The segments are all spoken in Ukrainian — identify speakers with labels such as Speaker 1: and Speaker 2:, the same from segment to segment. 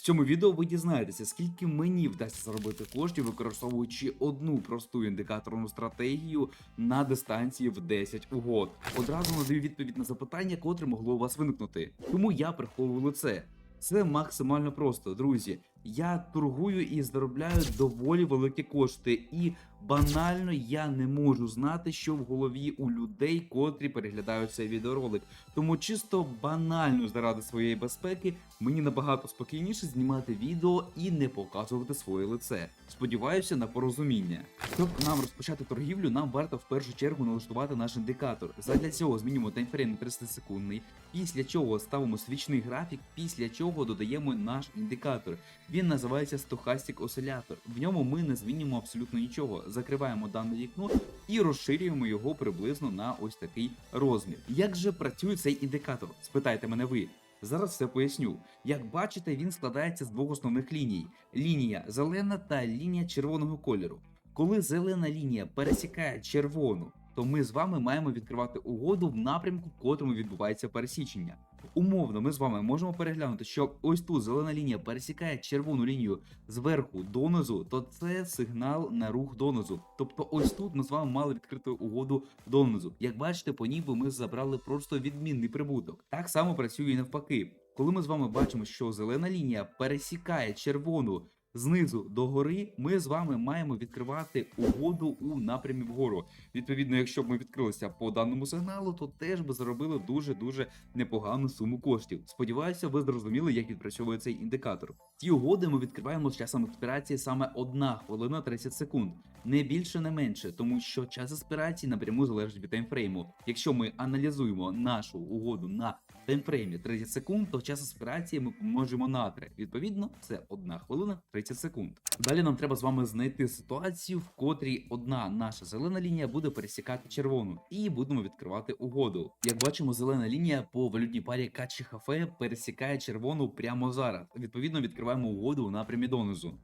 Speaker 1: В цьому відео ви дізнаєтеся, скільки мені вдасться заробити коштів, використовуючи одну просту індикаторну стратегію на дистанції в 10 угод. Одразу надаю відповідь на запитання, котре могло у вас виникнути. Тому я приховую лице. Це максимально просто, друзі. Я торгую і заробляю доволі великі кошти, і банально я не можу знати, що в голові у людей, котрі переглядають цей відеоролик. Тому чисто банально заради своєї безпеки мені набагато спокійніше знімати відео і не показувати своє лице. Сподіваюся на порозуміння. Щоб нам розпочати торгівлю, нам варто в першу чергу налаштувати наш індикатор. Задля цього змінюємо таймфрейм на 30 секундний, після чого ставимо свічний графік, після чого додаємо наш індикатор. Він називається Stochastic Oscillator. В ньому ми не змінюємо абсолютно нічого. Закриваємо дане вікно і розширюємо його приблизно на ось такий розмір. Як же працює цей індикатор? Спитайте мене ви. Зараз все поясню. Як бачите, він складається з двох основних ліній: лінія зелена та лінія червоного кольору. Коли зелена лінія пересікає червону, то ми з вами маємо відкривати угоду в напрямку, в котрому відбувається пересічення. Умовно, ми з вами можемо переглянути, що ось тут зелена лінія пересікає червону лінію зверху донизу, то це сигнал на рух донизу. Тобто, ось тут ми з вами мали відкриту угоду донизу. Як бачите, по ній би ми забрали просто відмінний прибуток. Так само працює і навпаки. Коли ми з вами бачимо, що зелена лінія пересікає червону знизу до гори, ми з вами маємо відкривати угоду у напрямі вгору. Відповідно, якщо б ми відкрилися по даному сигналу, то теж би заробили дуже дуже непогану суму коштів. Сподіваюся, ви зрозуміли, як відпрацьовує цей індикатор. Ті угоди ми відкриваємо з часом експірації саме 1 хвилина 30 секунд, не більше, не менше, тому що час експірації напряму залежить від таймфрейму. Якщо ми аналізуємо нашу угоду на таймфреймі 30 секунд, то час експірації ми помножимо на 3. Відповідно, це 1 хвилина 30 секунд. Далі нам треба з вами знайти ситуацію, в котрій одна наша зелена лінія буде пересікати червону, і будемо відкривати угоду. Як бачимо, зелена лінія по валютній парі Качі Хафе пересікає червону прямо зараз. Відповідно, відкриваємо угоду у напрямі донизу.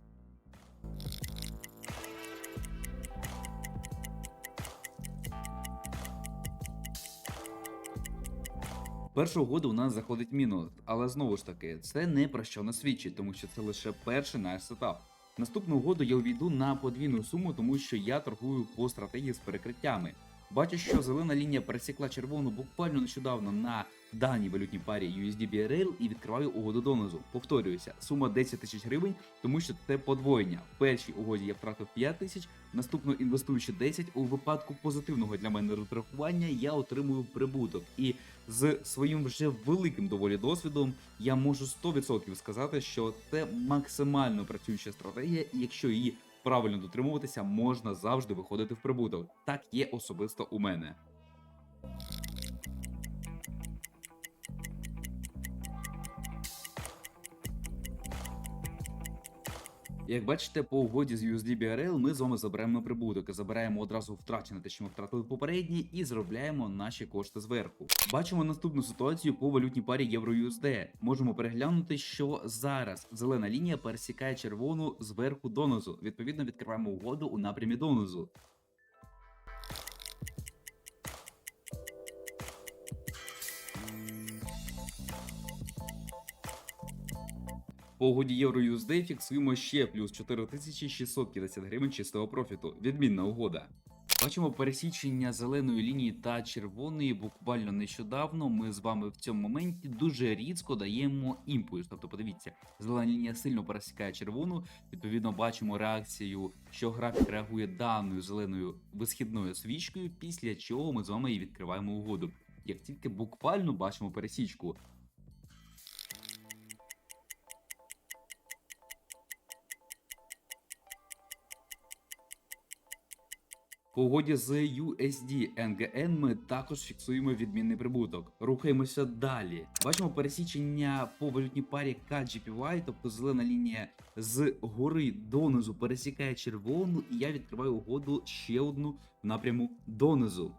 Speaker 1: Перша году у нас заходить мінус, але знову ж таки, це не про що не свідчить, тому що це лише перший наш сетап. Наступну угоду я увійду на подвійну суму, тому що я торгую по стратегії з перекриттями. Бачу, що зелена лінія пересікла червону буквально нещодавно на даній валютній парі USD BRL і відкриваю угоду донизу. Повторююся, сума 10 тисяч гривень, тому що це подвоєння. В першій угоді я втратив 5 тисяч, наступно інвестуючи 10, у випадку позитивного для мене розрахування я отримую прибуток. І з своїм вже великим доволі досвідом я можу 100% сказати, що це максимально працююча стратегія, і якщо її правильно дотримуватися, можна завжди виходити в прибуток. Так є особисто у мене. Як бачите, по угоді з USD BRL ми з вами заберемо прибуток, забираємо одразу втрачене те, що ми втратили попередні, і заробляємо наші кошти зверху. Бачимо наступну ситуацію по валютній парі євро-USD. Можемо переглянути, що зараз зелена лінія пересікає червону зверху донизу. Відповідно, відкриваємо угоду у напрямі донизу. По угоді євро USD фіксуємо ще плюс 4650 гривень чистого профіту. Відмінна угода. Бачимо пересічення зеленої лінії та червоної буквально нещодавно. Ми з вами в цьому моменті дуже різко даємо імпульс. Тобто, подивіться, зелена лінія сильно пересікає червону. Відповідно, бачимо реакцію, що графік реагує даною зеленою висхідною свічкою, після чого ми з вами і відкриваємо угоду. Як тільки буквально бачимо пересічку. По угоді з USD NGN ми також фіксуємо відмінний прибуток. Рухаємося далі. Бачимо пересічення по валютній парі KGPY, тобто зелена лінія з гори донизу пересікає червону, і я відкриваю угоду ще одну в напряму донизу.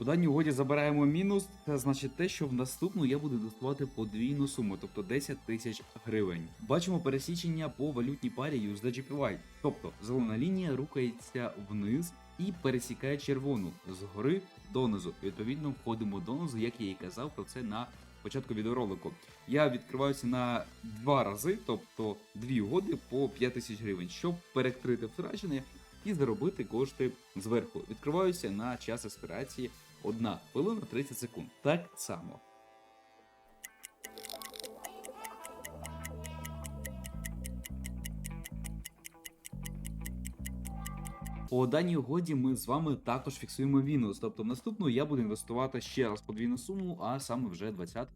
Speaker 1: У даній угоді забираємо мінус, це значить те, що в наступну я буду доставати подвійну суму, тобто 10 тисяч гривень. Бачимо пересічення по валютній парі USD GPY. Тобто зелена лінія рухається вниз і пересікає червону згори донизу. Відповідно, входимо донизу, як я і казав про це на початку відеоролику. Я відкриваюся на два рази, тобто дві угоди по 5 тисяч гривень, щоб перекрити втрачене і заробити кошти зверху. Відкриваюся на час еспірації 1 хвилина 30 секунд. Так само. По даній угоді ми з вами також фіксуємо мінус. Тобто, наступну я буду інвестувати ще раз подвійну суму, а саме вже 20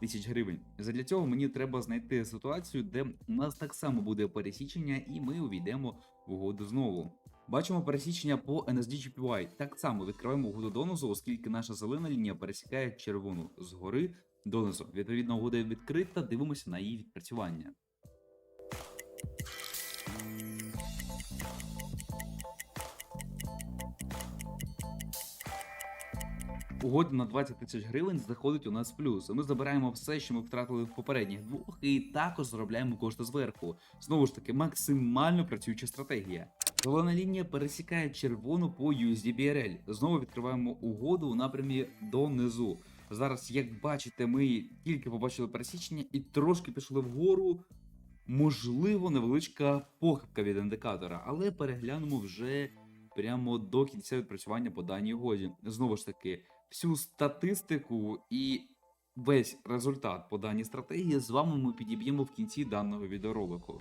Speaker 1: тисяч гривень. Задля цього мені треба знайти ситуацію, де у нас так само буде пересічення, і ми увійдемо угоду знову. Бачимо пересічення по NSD Так само відкриваємо угоду донизу, оскільки наша зелена лінія пересікає червону згори донизу. Відповідно, угода відкрита, дивимося на її відпрацювання. Угода на 20 тисяч гривень заходить у нас в плюс. Ми забираємо все, що ми втратили в попередніх двох, і також заробляємо кошти зверху. Знову ж таки, максимально працююча стратегія. Зелена лінія пересікає червону по USDBRL. Знову відкриваємо угоду у напрямі донизу. Зараз, як бачите, ми тільки побачили пересічення і трошки пішли вгору. Можливо, невеличка похибка від індикатора, але переглянемо вже прямо до кінця відпрацювання по даній угоді. Знову ж таки, всю статистику і весь результат по даній стратегії з вами ми підіб'ємо в кінці даного відеоролику.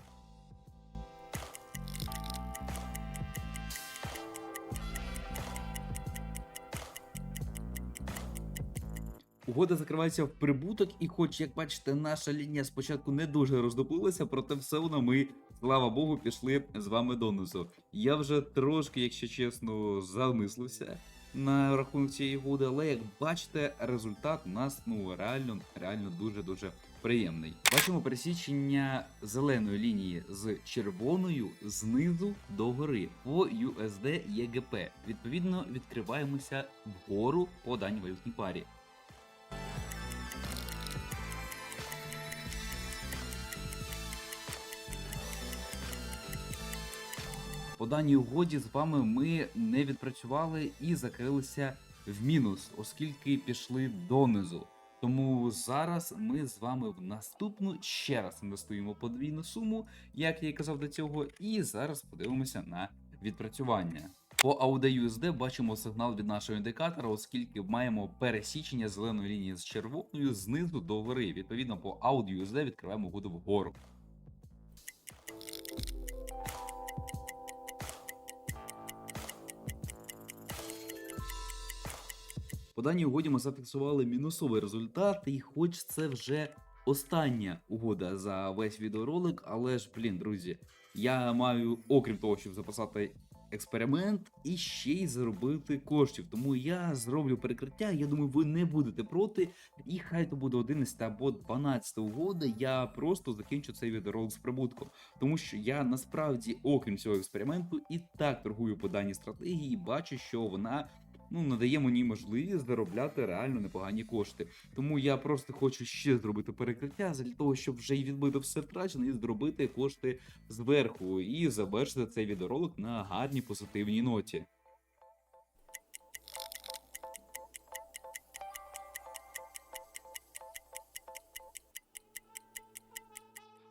Speaker 1: Угода закривається в прибуток, і хоч, як бачите, наша лінія спочатку не дуже роздоплилася, проте все одно ми, слава Богу, пішли з вами донизу. Я вже трошки, якщо чесно, замислився на рахунок цієї гуди, але як бачите, результат у нас ну реально, реально дуже-дуже приємний. Бачимо пересічення зеленої лінії з червоною знизу до гори по USD EGP. Відповідно, відкриваємося вгору по даній валютній парі. Даній угоді з вами ми не відпрацювали і закрилися в мінус, оскільки пішли донизу. Тому зараз ми з вами в наступну ще раз інвестуємо подвійну суму, як я і казав до цього, і зараз подивимося на відпрацювання. По AUD бачимо сигнал від нашого індикатора, оскільки маємо пересічення зеленої лінії з червоною знизу до гори. Відповідно, по AUD відкриваємо угоду вгору. По даній угоді ми зафіксували мінусовий результат, і хоч це вже остання угода за весь відеоролик, але ж, блін, друзі, я маю, окрім того, щоб записати експеримент, і ще й заробити коштів. Тому я зроблю перекриття. Я думаю, ви не будете проти. І хай то буде 11 або 12 угода. Я просто закінчу цей відеоролик з прибутком. Тому що я насправді, окрім цього експерименту, і так торгую по даній стратегії, бачу, що вона ну, надає мені можливість заробляти реально непогані кошти. Тому я просто хочу ще зробити перекриття для того, щоб вже й відбити все втрачене і зробити кошти зверху, і завершити цей відеоролик на гарній позитивній ноті.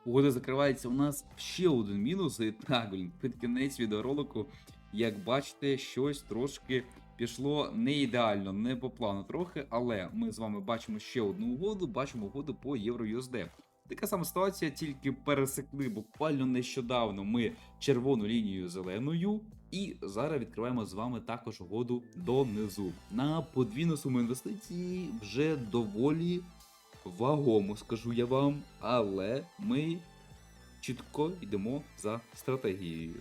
Speaker 1: Угода закривається у нас ще один мінус. І так, блін, під кінець відеоролику, як бачите, щось трошки пішло не ідеально, не по плану трохи, але ми з вами бачимо ще одну угоду, бачимо угоду по Євро-USD. Така сама ситуація, тільки пересекли буквально нещодавно ми червону лінію зеленою, і зараз відкриваємо з вами також угоду донизу. На подвійну суму інвестицій вже доволі вагому, скажу я вам, але ми чітко йдемо за стратегією.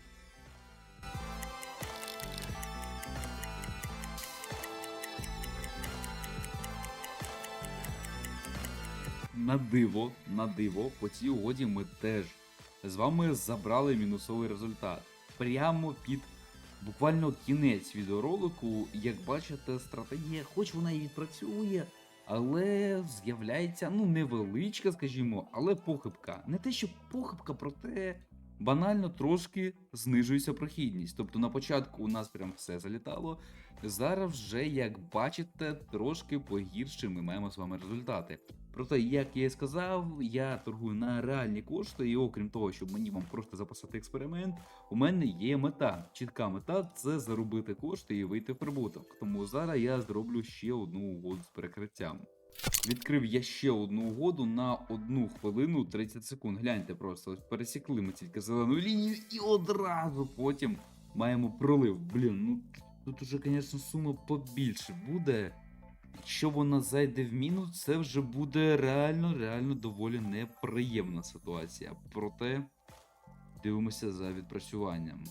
Speaker 1: На диво, на диво, по цій угоді ми теж з вами забрали мінусовий результат. Прямо під буквально кінець відеоролику, як бачите, стратегія, хоч вона і відпрацьовує, але з'являється ну невеличка, скажімо, але похибка. Не те, що похибка, проте банально трошки знижується прохідність. Тобто на початку у нас прям все залітало. Зараз вже, як бачите, трошки погірше ми маємо з вами результати. Проте, як я і сказав, я торгую на реальні кошти, і окрім того, щоб мені вам просто записати експеримент, у мене є мета. Чітка мета це заробити кошти і вийти в прибуток. Тому зараз я зроблю ще одну угоду з перекриттям. Відкрив я ще одну угоду на одну хвилину 30 секунд. Гляньте просто, ось пересікли ми тільки зелену лінію і одразу потім маємо пролив. Блін, ну тут уже, звісно, сума побільше буде. Якщо вона зайде в мінус, це вже буде реально, реально доволі неприємна ситуація. Проте дивимося за відпрацюванням.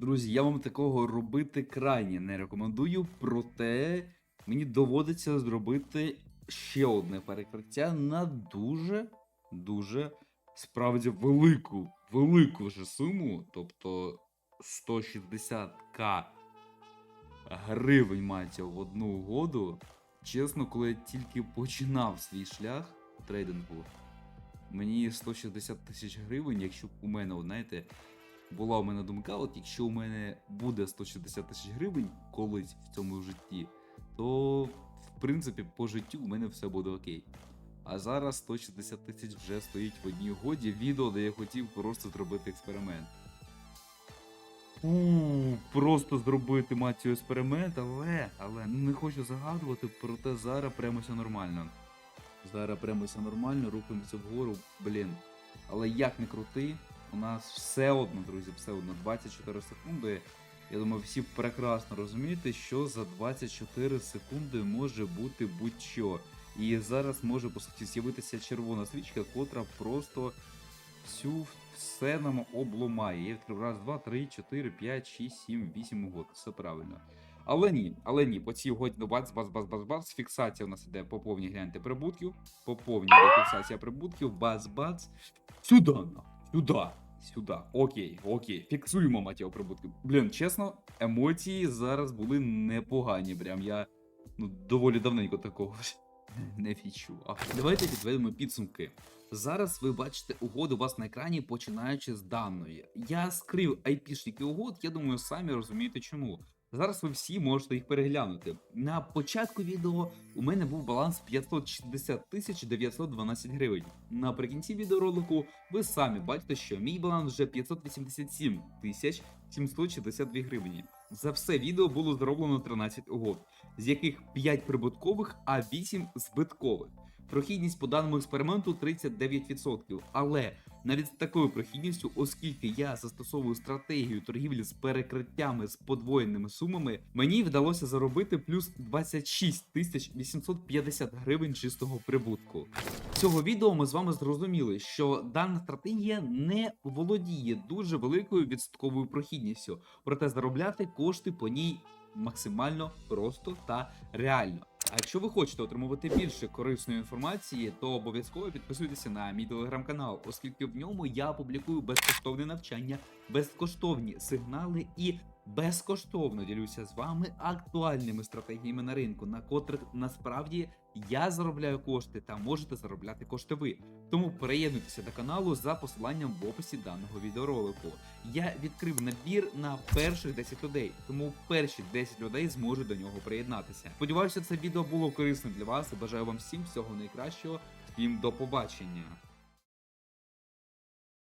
Speaker 1: Друзі, я вам такого робити крайні не рекомендую, проте мені доводиться зробити ще одне перекриття на дуже, дуже справді велику, велику вже суму, тобто 160к гривень мається в одну угоду. Чесно, коли я тільки починав свій шлях трейдингу, мені 160 тисяч гривень, якщо б у мене, знаєте, була у мене думка, от якщо у мене буде 160 тисяч гривень колись в цьому житті, то в принципі по життю у мене все буде окей. А зараз 160 тисяч вже стоїть в одній угоді відео, де я хотів просто зробити експеримент. У, просто зробити мать цю експеримент, але, але ну не хочу загадувати, проте зараз прямо все нормально. Зараз прямо все нормально, рухаємося вгору, блін. Але як не крути, у нас все одно, друзі, все одно 24 секунди. Я думаю, всі прекрасно розумієте, що за 24 секунди може бути будь-що. І зараз може по суті з'явитися червона стрічка, котра просто всю все нам обломає. Я відкрив раз, два, три, чотири, п'ять, шість, сім, вісім угод. Все правильно. Але ні, але ні, по цій угоді ну, бац, бац, бац, бац, бац. Фіксація у нас іде по повній гляньте прибутків. По повній фіксація прибутків, бац, бац. Сюди, на, сюди. Окей, окей. Фіксуємо матіо прибутки. Блін, чесно, емоції зараз були непогані. Прям я ну, доволі давненько такого не відчував. Давайте підведемо підсумки. Зараз ви бачите угоди у вас на екрані, починаючи з даної. Я скрив айпішники угод, я думаю, самі розумієте чому. Зараз ви всі можете їх переглянути. На початку відео у мене був баланс 560 тисяч 912 гривень. Наприкінці відеоролику ви самі бачите, що мій баланс вже 587 тисяч 762 гривні. За все відео було зроблено 13 угод, з яких 5 прибуткових, а 8 збиткових. Прохідність по даному експерименту 39%. Але навіть з такою прохідністю, оскільки я застосовую стратегію торгівлі з перекриттями з подвоєними сумами, мені вдалося заробити плюс 26 тисяч 850 гривень чистого прибутку. Цього відео ми з вами зрозуміли, що дана стратегія не володіє дуже великою відсотковою прохідністю, проте заробляти кошти по ній максимально просто та реально. А якщо ви хочете отримувати більше корисної інформації, то обов'язково підписуйтеся на мій телеграм-канал, оскільки в ньому я публікую безкоштовне навчання, безкоштовні сигнали і безкоштовно ділюся з вами актуальними стратегіями на ринку, на котрих насправді я заробляю кошти та можете заробляти кошти ви. Тому приєднуйтеся до каналу за посиланням в описі даного відеоролику. Я відкрив набір на перших 10 людей, тому перші 10 людей зможуть до нього приєднатися. Сподіваюся, це відео було корисним для вас бажаю вам всім всього найкращого. Всім до побачення.